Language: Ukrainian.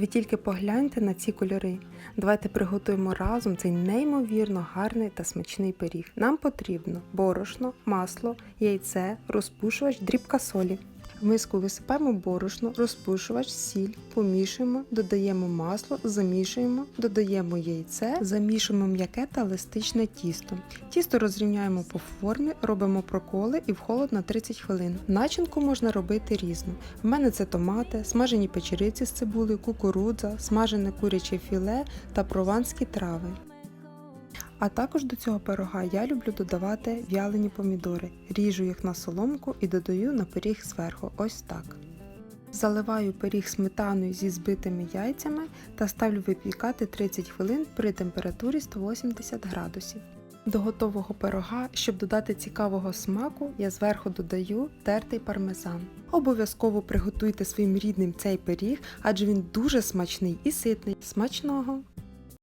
Ви тільки погляньте на ці кольори. Давайте приготуємо разом цей неймовірно гарний та смачний пиріг. Нам потрібно борошно, масло, яйце, розпушувач, дрібка солі. Миску висипаємо борошно, розпушувач, сіль, помішуємо, додаємо масло, замішуємо, додаємо яйце, замішуємо м'яке та еластичне тісто. Тісто розрівняємо по формі, робимо проколи і в холод на 30 хвилин. Начинку можна робити різну. В мене це томати, смажені печериці з цибулею, кукурудза, смажене куряче філе та прованські трави. А також до цього пирога я люблю додавати в'ялені помідори. Ріжу їх на соломку і додаю на пиріг зверху, ось так. Заливаю пиріг сметаною зі збитими яйцями та ставлю випікати 30 хвилин при температурі 180 градусів. До готового пирога, щоб додати цікавого смаку, я зверху додаю тертий пармезан. Обов'язково приготуйте своїм рідним цей пиріг, адже він дуже смачний і ситний. Смачного!